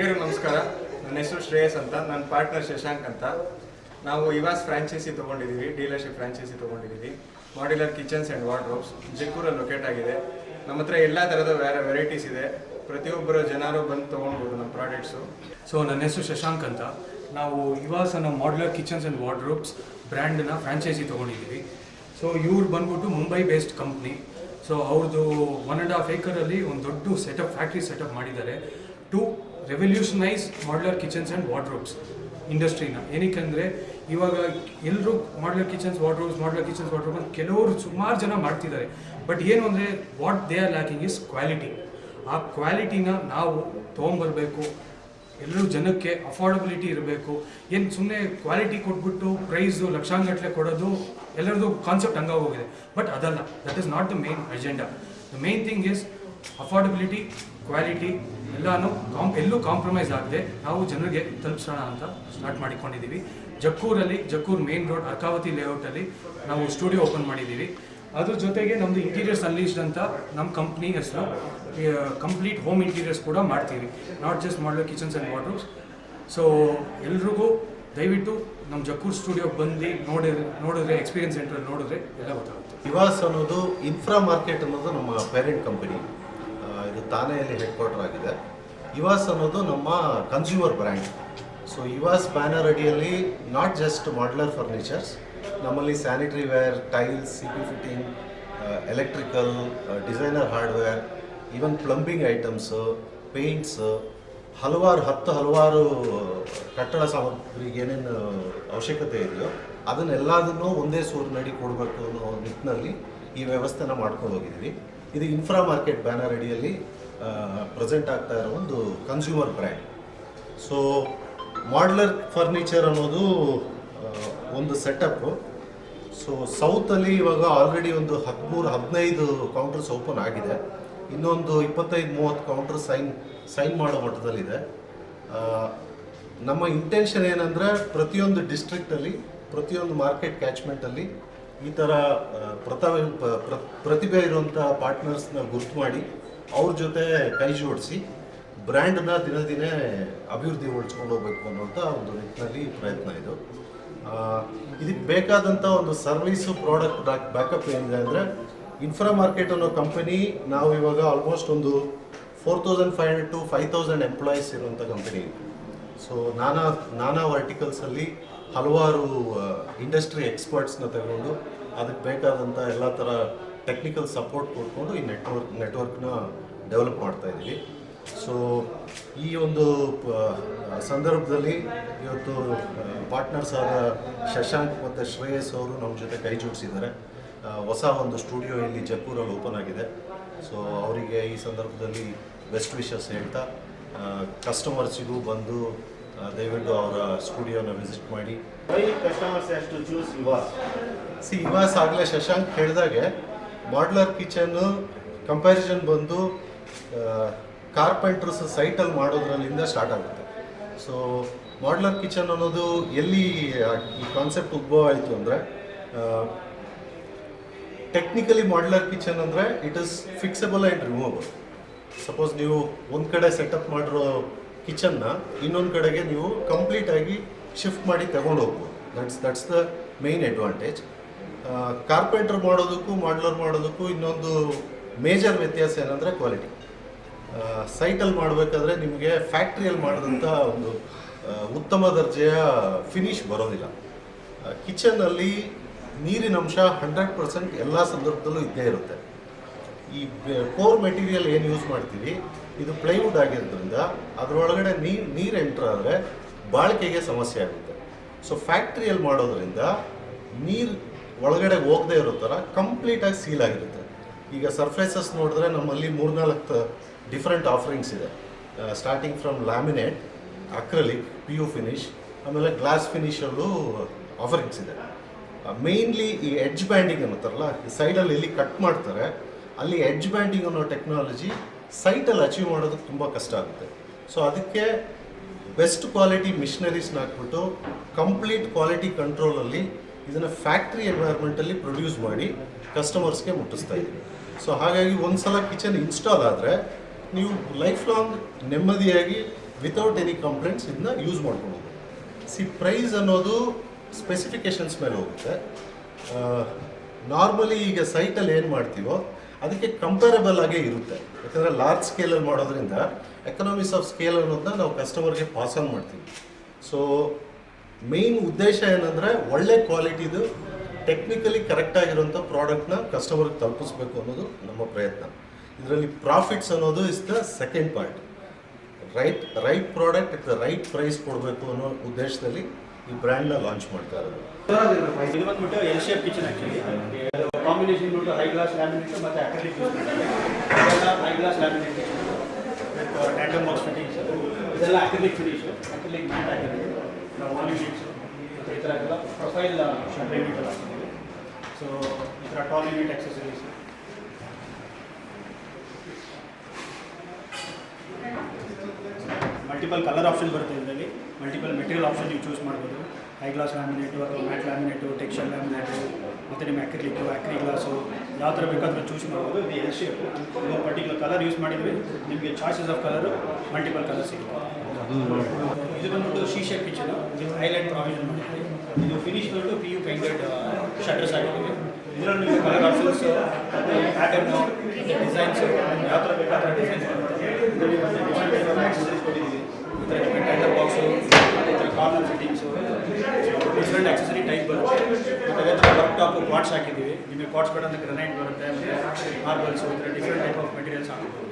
ಬೆಳಗೆರಿಗೆ ನಮಸ್ಕಾರ. ನನ್ನ ಹೆಸರು ಶ್ರೇಯಸ್ ಅಂತ ನನ್ನ ಪಾರ್ಟ್ನರ್ ಶಶಾಂಕ್ ಅಂತ. ನಾವು ಇವಾಸ್ ಫ್ರಾಂಚೈಸಿ ತೊಗೊಂಡಿದ್ದೀವಿ ಡೀಲರ್ಶಿಪ್ ಫ್ರಾಂಚೈಸಿ ತೊಗೊಂಡಿದ್ದೀವಿ. ಮಾಡ್ಯುಲರ್ ಕಿಚನ್ಸ್ ಆ್ಯಂಡ್ ವಾರ್ಡ್ರೋಬ್ಸ್ ಜೈಪುರಲ್ಲಿ ಲೊಕೇಟ್ ಆಗಿದೆ. ನಮ್ಮ ಹತ್ರ ಎಲ್ಲ ಥರದ ಬೇರೆ ವೆರೈಟೀಸ್ ಇದೆ. ಪ್ರತಿಯೊಬ್ಬರು ಜನರು ಬಂದು ತೊಗೊಳ್ಬೋದು ನಮ್ಮ ಪ್ರಾಡಕ್ಟ್ಸು ಸೊ ನನ್ನ ಹೆಸರು ಶಶಾಂಕ್ ಅಂತ. ನಾವು ಇವಾಸ್ ಅನ್ನೋ ಮಾಡ್ಯುಲರ್ ಕಿಚನ್ಸ್ ಆ್ಯಂಡ್ ವಾರ್ಡ್ರೋಬ್ಸ್ ಬ್ರ್ಯಾಂಡನ್ನ ಫ್ರಾಂಚೈಸಿ ತೊಗೊಂಡಿದ್ದೀವಿ. ಸೊ ಇವ್ರು ಬಂದ್ಬಿಟ್ಟು ಮುಂಬೈ ಬೇಸ್ಡ್ ಕಂಪ್ನಿ ಸೊ ಅವ್ರದ್ದು ಒನ್ ಆ್ಯಂಡ್ ಹಾಫ್ ಏಕರಲ್ಲಿ ಒಂದು ದೊಡ್ಡ ಸೆಟಪ್ ಫ್ಯಾಕ್ಟ್ರಿ ಸೆಟಪ್ ಮಾಡಿದ್ದಾರೆ. To revolutionize modular kitchens and wardrobes ಇಂಡಸ್ಟ್ರಿನ ಏನಕ್ಕೆ ಇವಾಗ ಎಲ್ಲರೂ modular kitchens wardrobes modular kitchens wardrobe ಅಂತ ಕೆಲವರು ಸುಮಾರು ಜನ ಮಾಡ್ತಿದ್ದಾರೆ. ಬಟ್ ಏನು ಅಂದರೆ what they are lacking is quality ಆ ಕ್ವಾಲಿಟಿನ ನಾವು ತೊಗೊಂಬರ್ಬೇಕು. ಎಲ್ಲರೂ ಜನಕ್ಕೆ ಅಫೋರ್ಡಬಿಲಿಟಿ ಇರಬೇಕು. ಏನು ಸುಮ್ಮನೆ ಕ್ವಾಲಿಟಿ ಕೊಟ್ಬಿಟ್ಟು ಪ್ರೈಸು ಲಕ್ಷಾಂಗಟ್ಟಲೆ ಕೊಡೋದು ಎಲ್ಲರದು ಕಾನ್ಸೆಪ್ಟ್ ಹಂಗಾಗೋಗಿದೆ. ಬಟ್ ಅದಲ್ಲ that is not the main agenda the main thing is affordability quality ಎಲ್ಲಾನು ಕಾಂಪ್ ಎಲ್ಲೂ ಕಾಂಪ್ರಮೈಸ್ ಆಗದೆ ನಾವು ಜನರಿಗೆ ತಲುಪಿಸೋಣ ಅಂತ ಸ್ಟಾರ್ಟ್ ಮಾಡಿಕೊಂಡಿದ್ದೀವಿ. ಜಕ್ಕೂರಲ್ಲಿ, ಜಕ್ಕೂರ್ ಮೇನ್ ರೋಡ್ ಅರ್ಕಾವತಿ ಲೇಔಟಲ್ಲಿ ನಾವು ಸ್ಟುಡಿಯೋ ಓಪನ್ ಮಾಡಿದ್ದೀವಿ. ಅದ್ರ ಜೊತೆಗೆ ನಮ್ಮದು ಇಂಟೀರಿಯರ್ಸ್ ಅನ್ಲೀಸ್ಡ್ ಅಂತ ನಮ್ಮ ಕಂಪ್ನಿ ಹೆಸರು ಕಂಪ್ಲೀಟ್ ಹೋಮ್ ಇಂಟೀರಿಯರ್ಸ್ ಕೂಡ ಮಾಡ್ತೀವಿ. ನಾಟ್ ಜಸ್ಟ್ ಮಾಡಲು ಕಿಚನ್ಸ್ ಆ್ಯಂಡ್ ವಾಟ್ರೂಮ್ಸ್ ಸೊ ಎಲ್ರಿಗೂ ದಯವಿಟ್ಟು ನಮ್ಮ ಜಕ್ಕೂರ್ ಸ್ಟುಡಿಯೋಗೆ ಬಂದು ನೋಡಿದ್ರೆ ನೋಡಿದ್ರೆ ಎಕ್ಸ್ಪೀರಿಯನ್ಸ್ ಸೆಂಟ್ರಲ್ಲಿ ನೋಡಿದ್ರೆ ಎಲ್ಲ ಗೊತ್ತಾಗುತ್ತೆ. ಇವಾಸ್ ಅನ್ನೋದು ಇನ್ಫ್ರಾ ಮಾರ್ಕೆಟ್ ಅನ್ನೋದು ನಮ್ಮ ಪೇರೆಂಟ್ ಕಂಪನಿ ಇದು ತಾನೆಯಲ್ಲಿ ಹೆಡ್ ಕ್ವಾರ್ಟರ್ ಆಗಿದೆ. ಇವಾಸ್ ಅನ್ನೋದು ನಮ್ಮ ಕನ್ಸ್ಯೂಮರ್ ಬ್ರ್ಯಾಂಡ್ ಸೊ ಇವಾಸ್ ಬ್ಯಾನರ್ ಅಡಿಯಲ್ಲಿ ನಾಟ್ ಜಸ್ಟ್ ಮಾಡ್ಯುಲರ್ ಫರ್ನಿಚರ್ಸ್ ನಮ್ಮಲ್ಲಿ sanitary ware tiles C P fitting electrical designer hardware even plumbing items paints ಹಲವಾರು ಹತ್ತು ಹಲವಾರು ಕಟ್ಟಡ ಸಾಮಗ್ರಿಗೆ ಏನೇನು ಅವಶ್ಯಕತೆ ಇದೆಯೋ, ಅದನ್ನೆಲ್ಲದನ್ನೂ ಒಂದೇ ಸೂರಿನಡಿ ಕೊಡಬೇಕು ಅನ್ನೋ ನಿಟ್ಟಿನಲ್ಲಿ ಈ ವ್ಯವಸ್ಥೆನ ಮಾಡ್ಕೊಂಡು ಹೋಗಿದ್ದೀವಿ. ಇದು ಇನ್ಫ್ರಾ ಮಾರ್ಕೆಟ್ ಬ್ಯಾನರ್ ಅಡಿಯಲ್ಲಿ ಪ್ರೆಸೆಂಟ್ ಆಗ್ತಾ ಇರೋ ಒಂದು consumer brand so modular furniture ಅನ್ನೋದು ಒಂದು ಸೆಟಪ್ಪು ಸೊ ಸೌತಲ್ಲಿ ಇವಾಗ ಆಲ್ರೆಡಿ ಒಂದು ಹದಿಮೂರು, ಹದಿನೈದು ಕೌಂಟರ್ಸ್ ಓಪನ್ ಆಗಿದೆ. ಇನ್ನೊಂದು ಇಪ್ಪತ್ತೈದು, ಮೂವತ್ತು ಕೌಂಟರ್ ಸೈನ್ ಸೈನ್ ಮಾಡೋ ಮಟ್ಟದಲ್ಲಿದೆ. ನಮ್ಮ ಇಂಟೆನ್ಷನ್ ಏನಂದರೆ ಪ್ರತಿಯೊಂದು ಡಿಸ್ಟ್ರಿಕ್ಟಲ್ಲಿ ಪ್ರತಿಯೊಂದು ಮಾರ್ಕೆಟ್ ಕ್ಯಾಚ್ಮೆಂಟಲ್ಲಿ ಈ ಥರ ಪ್ರತಾ ಪ್ರತಿಭೆ ಇರುವಂಥ ಪಾರ್ಟ್ನರ್ಸ್ನ ಗುರ್ತು ಮಾಡಿ ಅವ್ರ ಜೊತೆ ಕೈ ಜೋಡಿಸಿ ಬ್ರ್ಯಾಂಡ್ನ ದಿನ ದಿನೇ ಅಭಿವೃದ್ಧಿ ಹೊಡ್ಸ್ಕೊಂಡು ಹೋಗ್ಬೇಕು ಅನ್ನೋಂಥ ಒಂದು ನಿಟ್ಟಿನಲ್ಲಿ ಪ್ರಯತ್ನ ಇದು. ಇದಕ್ಕೆ ಬೇಕಾದಂಥ ಒಂದು ಸರ್ವಿಸು ಪ್ರಾಡಕ್ಟ್ ಬ್ಯಾಕ್ ಬ್ಯಾಕಪ್ ಏನಿದೆ ಅಂದರೆ ಇನ್ಫ್ರಾ ಮಾರ್ಕೆಟ್ ಅನ್ನೋ ಕಂಪನಿ ನಾವು ಇವಾಗ ಆಲ್ಮೋಸ್ಟ್ ಒಂದು four thousand five hundred to five thousand employees ಇರುವಂಥ ಕಂಪನಿ ಸೊ ನಾನಾ ನಾನಾ ವರ್ಟಿಕಲ್ಸಲ್ಲಿ ಹಲವಾರು ಇಂಡಸ್ಟ್ರಿ ಎಕ್ಸ್ಪರ್ಟ್ಸ್ನ ತಗೊಂಡು ಅದಕ್ಕೆ ಬೇಕಾದಂಥ ಎಲ್ಲ ಥರ ಟೆಕ್ನಿಕಲ್ ಸಪೋರ್ಟ್ ಕೊಟ್ಕೊಂಡು ಈ ನೆಟ್ವರ್ಕ್ ನೆಟ್ವರ್ಕ್ನ ಡೆವಲಪ್ ಮಾಡ್ತಾ ಇದ್ದೀವಿ. ಸೊ ಈ ಒಂದು ಸಂದರ್ಭದಲ್ಲಿ ಇವತ್ತು ಪಾರ್ಟ್ನರ್ಸ್ ಆದ ಶಶಾಂಕ್ ಮತ್ತು ಶ್ರೇಯಸ್ ಅವರು ನಮ್ಮ ಜೊತೆ ಕೈ ಜೋಡಿಸಿದ್ದಾರೆ. ಹೊಸ ಒಂದು ಸ್ಟುಡಿಯೋ ಇಲ್ಲಿ ಜಯಪುರಲ್ಲಿ ಓಪನ್ ಆಗಿದೆ. ಸೊ ಅವರಿಗೆ ಈ ಸಂದರ್ಭದಲ್ಲಿ ಬೆಸ್ಟ್ ವಿಷಸ್ ಹೇಳ್ತಾ ಕಸ್ಟಮರ್ಸಿಗೂ ಬಂದು ದಯವಿಟ್ಟು ಅವರ ಸ್ಟುಡಿಯೋನ ವಿಸಿಟ್ ಮಾಡಿ? ಸಿ ಇವಾಸ್ ಆಗಲೇ ಶಶಾಂಕ್ ಹೇಳಿದಾಗೆ ಮಾಡ್ಯುಲರ್ ಕಿಚನ್ನು ಕಂಪ್ಯಾರಿಸನ್ ಬಂದು ಕಾರ್ಪೆಂಟ್ರಸ್ ಸೈಟಲ್ಲಿ ಮಾಡೋದ್ರಲ್ಲಿಂದ ಸ್ಟಾರ್ಟ್ ಆಗುತ್ತೆ. ಸೊ ಮಾಡ್ಯುಲರ್ ಕಿಚನ್ ಅನ್ನೋದು ಎಲ್ಲಿ ಈ ಕಾನ್ಸೆಪ್ಟ್ ಉದ್ಭವ ಆಯಿತು ಅಂದರೆ ಟೆಕ್ನಿಕಲಿ ಮಾಡ್ಯುಲರ್ ಕಿಚನ್ ಅಂದರೆ it is fixable and removable suppose ನೀವು ಒಂದು ಕಡೆ ಸೆಟಪ್ ಮಾಡಿರೋ ಕಿಚನ್ನ ಇನ್ನೊಂದು ಕಡೆಗೆ ನೀವು ಕಂಪ್ಲೀಟ್ ಆಗಿ ಶಿಫ್ಟ್ ಮಾಡಿ ತಗೊಂಡು ಹೋಗ್ಬೋದು that's that's the main advantage carpenter ಮಾಡೋದಕ್ಕೂ ಮಾಡ್ಲರ್ ಮಾಡೋದಕ್ಕೂ ಇನ್ನೊಂದು ಮೇಜರ್ ವ್ಯತ್ಯಾಸ ಏನಂದರೆ ಕ್ವಾಲಿಟಿ ಸೈಟಲ್ಲಿ ಮಾಡಬೇಕಾದ್ರೆ ನಿಮಗೆ ಫ್ಯಾಕ್ಟ್ರಿಯಲ್ಲಿ ಮಾಡಿದಂಥ ಒಂದು ಉತ್ತಮ ದರ್ಜೆಯ ಫಿನಿಶ್ ಬರೋದಿಲ್ಲ. ಕಿಚನ್ನಲ್ಲಿ ನೀರಿನ ಅಂಶ ಹಂಡ್ರೆಡ್ ಪರ್ಸೆಂಟ್ ಎಲ್ಲ ಸಂದರ್ಭದಲ್ಲೂ ಇದ್ದೇ ಇರುತ್ತೆ. ಈ ಕೋರ್ ಮೆಟೀರಿಯಲ್ ಏನು ಯೂಸ್ ಮಾಡ್ತೀವಿ, ಇದು ಪ್ಲೈವುಡ್ ಆಗಿರೋದ್ರಿಂದ ಅದರೊಳಗಡೆ ನೀರು ನೀರು ಎಂಟ್ರ್ ಆದರೆ ಬಾಳಿಕೆಗೆ ಸಮಸ್ಯೆ ಆಗುತ್ತೆ. ಸೊ ಫ್ಯಾಕ್ಟ್ರಿಯಲ್ಲಿ ಮಾಡೋದ್ರಿಂದ ನೀರು ಒಳಗಡೆ ಹೋಗದೆ ಇರೋ ಥರ ಕಂಪ್ಲೀಟಾಗಿ ಸೀಲ್ ಆಗಿರುತ್ತೆ. ಈಗ ಸರ್ಫೇಸಸ್ ನೋಡಿದ್ರೆ ನಮ್ಮಲ್ಲಿ ಮೂರ್ನಾಲ್ಕು ಡಿಫ್ರೆಂಟ್ ಆಫರಿಂಗ್ಸ್ ಇದೆ. Starting from laminate acrylic P U finish ಆಮೇಲೆ ಗ್ಲಾಸ್ ಫಿನಿಷಲ್ಲೂ ಆಫರಿಂಗ್ಸ್ ಇದೆ. ಮೇಯ್ನ್ಲಿ ಈ ಎಡ್ಜ್ ಬ್ಯಾಂಡಿಂಗ್ ಅನ್ನತ್ತಾರಲ್ಲ ಈ ಸೈಡಲ್ಲಿ ಇಲ್ಲಿ ಕಟ್ ಮಾಡ್ತಾರೆ. ಅಲ್ಲಿ ಎಡ್ಜ್ ಬ್ಯಾಂಡಿಂಗ್ ಅನ್ನೋ ಟೆಕ್ನಾಲಜಿ ಸೈಟಲ್ಲಿ ಅಚೀವ್ ಮಾಡೋದಕ್ಕೆ ತುಂಬ ಕಷ್ಟ ಆಗುತ್ತೆ. ಸೊ ಅದಕ್ಕೆ ಬೆಸ್ಟ್ ಕ್ವಾಲಿಟಿ ಮಿಷನರೀಸ್ನ ಹಾಕ್ಬಿಟ್ಟು ಕಂಪ್ಲೀಟ್ ಕ್ವಾಲಿಟಿ ಕಂಟ್ರೋಲಲ್ಲಿ ಇದನ್ನು ಫ್ಯಾಕ್ಟ್ರಿ ಎನ್ವೈರ್ಮೆಂಟಲ್ಲಿ ಪ್ರೊಡ್ಯೂಸ್ ಮಾಡಿ ಕಸ್ಟಮರ್ಸ್ಗೆ ಮುಟ್ಟಿಸ್ತಾ ಇದ್ದೀವಿ. ಸೊ ಹಾಗಾಗಿ ಒಂದು ಸಲ ಕಿಚನ್ ಇನ್ಸ್ಟಾಲ್ ಆದರೆ ನೀವು ಲೈಫ್ ಲಾಂಗ್ ನೆಮ್ಮದಿಯಾಗಿ ವಿತೌಟ್ ಎನಿ ಕಂಪ್ಲೇಂಟ್ಸ್ ಇದನ್ನ ಯೂಸ್ ಮಾಡ್ಕೊಬೋದು. ಸಿ ಪ್ರೈಸ್ ಅನ್ನೋದು ಸ್ಪೆಸಿಫಿಕೇಶನ್ಸ್ ಮೇಲೆ ಹೋಗುತ್ತೆ. ನಾರ್ಮಲಿ ಈಗ ಸೈಟಲ್ಲಿ ಏನು ಮಾಡ್ತೀವೋ ಅದಕ್ಕೆ ಕಂಪೇರಬಲ್ ಆಗೇ ಇರುತ್ತೆ. ಯಾಕಂದರೆ ಲಾರ್ಜ್ ಸ್ಕೇಲಲ್ಲಿ ಮಾಡೋದ್ರಿಂದ ಎಕನಾಮಿಕ್ಸ್ ಆಫ್ ಸ್ಕೇಲ್ ಅನ್ನೋದನ್ನ ನಾವು ಕಸ್ಟಮರ್ಗೆ ಪಾಸ್ ಆನ್ ಮಾಡ್ತೀವಿ. ಸೊ ಮೇನ್ ಉದ್ದೇಶ ಏನಂದರೆ ಒಳ್ಳೆ ಕ್ವಾಲಿಟಿದು ಟೆಕ್ನಿಕಲಿ ಕರೆಕ್ಟ್ ಪ್ರಾಡಕ್ಟ್ನ ಕಸ್ಟಮರ್ಗೆ ತಲುಪಿಸ್ಬೇಕು ಅನ್ನೋದು ನಮ್ಮ ಪ್ರಯತ್ನ. ಇದರಲ್ಲಿ ಪ್ರಾಫಿಟ್ಸ್ ಅನ್ನೋದು is the second part right right product it the right price ಕೊಡಬೇಕು ಅನ್ನೋ ಉದ್ದೇಶದಲ್ಲಿ ಈ ಬ್ರ್ಯಾಂಡ್ನ ಲಾಂಚ್ ಮಾಡ್ತಾ ಇರೋದು. ಕಾಂಬಿನೇಷನ್ ಬಿಟ್ಟು ಹೈ ಗ್ಲಾಸ್ ಲ್ಯಾಮಿನೇಟ್ ಮತ್ತು ಅಕ್ರಲಿಕ್ ಯೂಸ್ ಇದೆಲ್ಲ high gloss laminate with box fittings ಇದೆಲ್ಲ ಅಕ್ರಲಿಕ್ ಫಿನಿಶ್ ಅಕ್ರಲಿಕ್ ಮ್ಯಾಟ್ ಆಗಿದೆ ನಾವು ವಾಲ್ ಯೂನಿಟ್ಸ್ ಮತ್ತು ಈ ಥರ ಎಲ್ಲ ಪ್ರೊಫೈಲ್ ಎಲ್ಲ ಹಾಕಿದ್ದೀವಿ ಸೊ ಈ ಥರ tall unit accessories multiple colour option ಬರುತ್ತೆ ಇದರಲ್ಲಿ. ಮಲ್ಟಿಪಲ್ ಮೆಟೀರಿಯಲ್ ಆಪ್ಷನ್ ನೀವು ಚೂಸ್ ಮಾಡ್ಬೋದು. ಹೈ ಗ್ಲಾಸ್ ಲ್ಯಾಮಿನೇಟು ಅಥವಾ ಮ್ಯಾಟ್ ಲ್ಯಾಮಿನೇಟು ಟೆಕ್ಸ್ಟೈಲ್ ಲ್ಯಾಮಿನೇಟು ಮತ್ತು ನಿಮ್ಮ ಅಕ್ರಿಲಿಕ್ಕು ಅಕ್ರಿ ಗ್ಲಾಸು, ಯಾವ ಥರ ಬೇಕಾದರೂ ಚೂಸ್ ಮಾಡ್ಬೋದು. ಇದು ಎಲ್ ಶೇಪು ಇದು ಪರ್ಟಿಕ್ಯುಲರ್ ಕಲರ್ ಯೂಸ್ ಮಾಡಿದ್ವಿ. ನಿಮಗೆ choices of colour multiple colour ಸಿಗುತ್ತೆ ಇದು ಬಂದ್ಬಿಟ್ಟು ಶೀಶೆ ಇದು ವಿತ್ ಹೈಲೈಟ್ ಪ್ರಾವಿಷನ್ ಮಾಡಿದ್ವಿ. ಇದು ಫಿನಿಶ್ ಬಂದು ಪಿ ಯು ಪೇಂಟೆಡ್ ಶಟರ್ಸ್ ಆಗಿದ್ದೀವಿ. ಇದರಲ್ಲಿ ನಿಮಗೆ ಕಲರ್ ಆಪ್ಷನ್ಸ್ ಪ್ಯಾಟರ್ನು ಡಿಸೈನ್ಸು ಯಾವ ಥರ ಬೇಕಾದ ಡಿಸೈನ್ಸ್ ಇದರಲ್ಲಿ ಕೊಟ್ಟಿದ್ದೀವಿ ಈ ಥರ ಬಾಕ್ಸು ಈ ಥರ ಕಾರ್ನರ್ ಆಕ್ಸಸರಿ ಟೈಪ್ ಬರುತ್ತೆ. ಮತ್ತು ಅದೇ ಥರ ವರ್ಕ್ ಟಾಪು ಪಾಟ್ಸ್ ಹಾಕಿದ್ದೀವಿ. ನಿಮಗೆ ಕ್ವಾಟ್ಸ್ ಬೇಡ ಅಂದರೆ ಗ್ರನೈಟ್ ಬರುತ್ತೆ, ಮತ್ತು ಮಾರ್ಬಲ್ಸು ಈ ಥರ ಡಿಫ್ರೆಂಟ್ ಟೈಪ್ ಆಫ್ ಮೆಟೀರಿಯಲ್ಸ್ ಹಾಕಿದ್ದೀವಿ